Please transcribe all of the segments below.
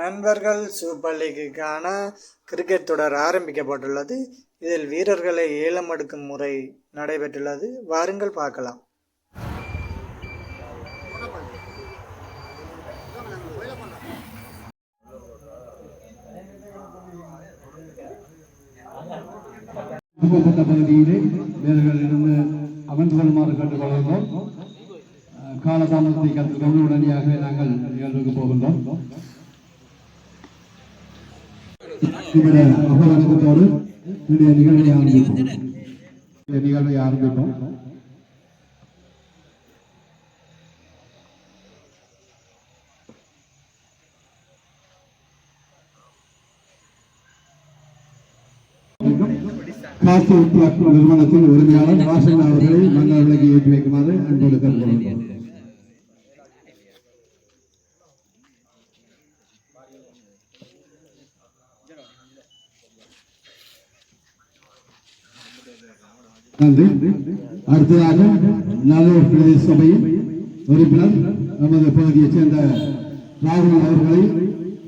நண்பர்கள் super லீக்குக்கான cricket தொடர் ஆரம்பிக்கப்பட்டுள்ளது. இதில் வீரர்களை ஏலம் எடுக்கும் முறை நடைபெற்றுள்ளது. வாருங்கள் பார்க்கலாம். பகுதியிலே வீரர்கள் இருந்து அமர்ந்து கொள்ளுமாறு கேட்டுக்கொள்கிறோம் காலதாமதத்தை கருத்தில் கொண்டு உடனடியாக நாங்கள் நிகழ்வுக்கு போகின்றோம். இந்த அபவணக்கத்தோடு இன்றைய நிகழ்வை ஆரம்பிப்போம். நிகழ்வை ஆரம்பிப்போம். காசி உற்பத்தி நிறுவனத்தின் உரிமையாளர் வாசன் அவர்களை மன்னர் விலகி ஏற்றி வைக்குமாறு அன்போடு கேட்டுக்கொள்கிறோம். நன்றி அடுத்ததாக நல்லூர் பிரதேச சபையின் உறுப்பினர் நமது பகுதியைச் சேர்ந்த ராகுல் அவர்களை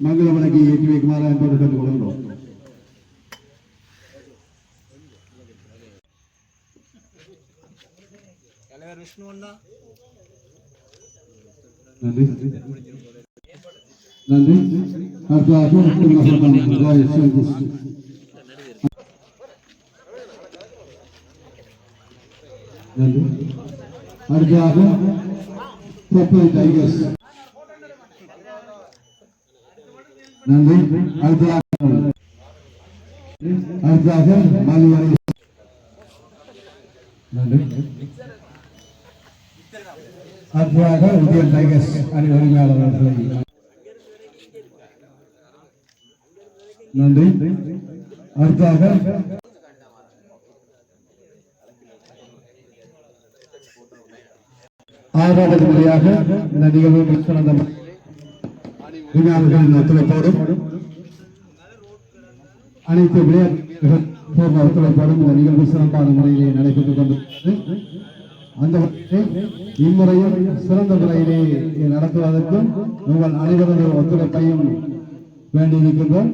மங்கள விலகி ஏற்றி வைக்குமாறு அன்போடு கேட்டுக்கொள்கிறோம் நன்றி. நன்றி. அடுத்ததாக திருமகன் அடுத்ததாக தொப்பை டைகர்ஸ் நன்றி அடுத்ததாக அடுத்ததாக மாலிவாரி நன்றி அடுத்ததாக உதயன் டைகர்ஸ் அணி உரிமையாளர் அவர்களை நன்றி அடுத்ததாக ஆறாவது முறையாக இந்த நிகழ்வு மிகச்சிறந்த விஞ்ஞானிகளின் ஒத்துழைப்போடும் அனைத்து விளையாட்டு பூர்ண ஒத்துழைப்போடும் இந்த நிகழ்வு சிறப்பான முறையிலே நடைபெற்றுக் கொண்டிருக்கிறது. அந்த இம்முறையும் சிறந்த முறையிலே நடத்துவதற்கும் உங்கள் அனைவரது ஒத்துழைப்பையும் வேண்டியிருக்கின்றோம்.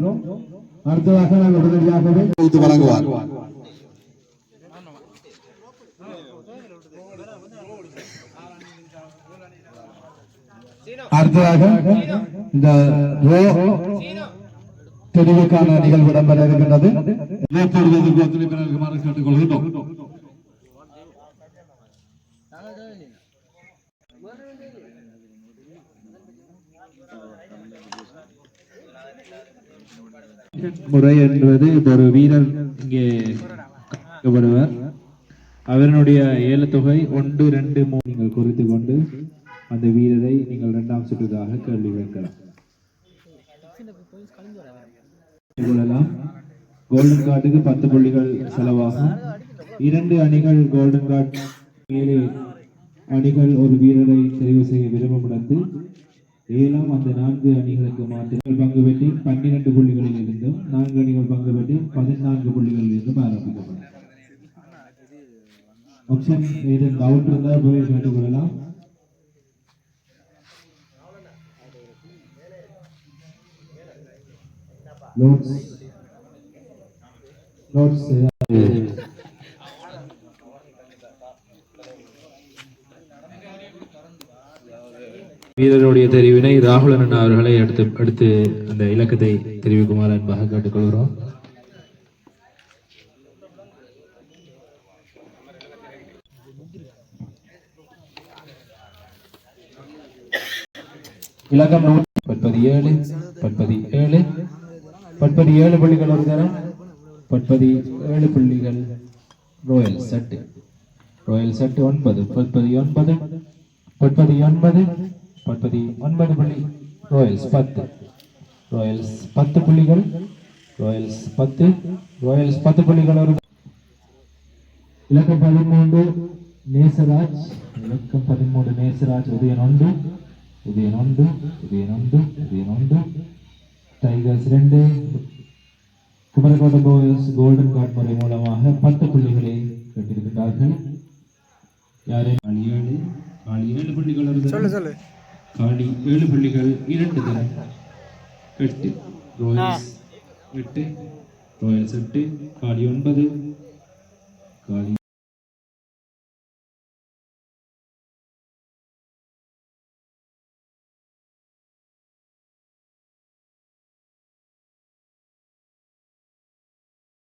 அடுத்ததாக நாங்கள் உடனடியாகவே வழங்குவார். அடுத்ததாக இந்த ரோ தெரிவுக்கான நிகழ்வு இடம்பெற இருக்கின்றது. கேட்டுக்கொள்கின்றோம் முறை என்பது ஒரு வீரர் இங்கே கணக்கிடப்படுவர் அவருடைய ஏலத்தொகை ஒன்று ரெண்டு மூணு நீங்கள் குறித்து கொண்டு அந்த வீரரை நீங்கள் இரண்டாம் சுற்றுக்காக கேள்வி கேட்கலாம். கோல்டன் கார்டுக்கு பத்து புள்ளிகள் செலவாகும். இரண்டு அணிகள் கோல்டன் கார்டு ஏழு அணிகள் ஒரு வீரரை தெரிவு செய்ய விரும்பும் இடத்தில் ஏழாம் அந்த நான்கு அணிகளுக்கு மாத்திரம் பங்கு பெற்றி பன்னிரண்டு புள்ளிகளில் இருந்தும் நான்கு அணிகள் பங்கு பெற்றி பதினான்கு புள்ளிகளில் இருந்தும் ஆரம்பிக்கப்படும். ஆப்ஷன் இது டவுட் இருந்தால் போய் கேட்டுக்கொள்ள நோட்ஸ் நோட்ஸ் வீரருடைய தெரிவினை ராகுல் அண்ணா அவர்களை அடுத்து அடுத்து அந்த இலக்கத்தை தெரிவிக்குமாறு அன்பாக கேட்டுக்கொள்கிறோம். இலக்கம் நூற்றி பற்பதி ஏழு பற்பதி ஏழு பட்பதி ஏழு புள்ளிகள் ஒரு தரம் பட்பதி ஏழு புள்ளிகள் ரோயல் செட்டு ரோயல் செட்டு ஒன்பது பட்பதி ஒன்பது பட்பதி ஒன்பது பட்பதி ஒன்பது புள்ளி. ரோயல்ஸ் பத்து. ரோயல்ஸ் பத்து புள்ளிகள். ரோயல்ஸ் பத்து. ரோயல்ஸ் பத்து புள்ளிகள் ஒரு இலக்கம் பதிமூன்று நேசராஜ். இலக்கம் பதிமூன்று நேசராஜ். உதயன் ஒன்று உதயன் ஒன்று உதயன் ஒன்று உதயன் ஒன்று. டைகர்ஸ் ரெண்டு குமரகோட்டை போயஸ் கோல்டன் கார்டு முறை மூலமாக பத்து புள்ளிகளை பெற்றிருக்கிறார்கள் யாரே? காலி ஏழு காலி ஏழு புள்ளிகள். சொல்லு காலி ஏழு புள்ளிகள் இரண்டு தரம் எட்டு ராயல்ஸ் எட்டு ராயல்ஸ் எட்டு காலி ஒன்பது காலி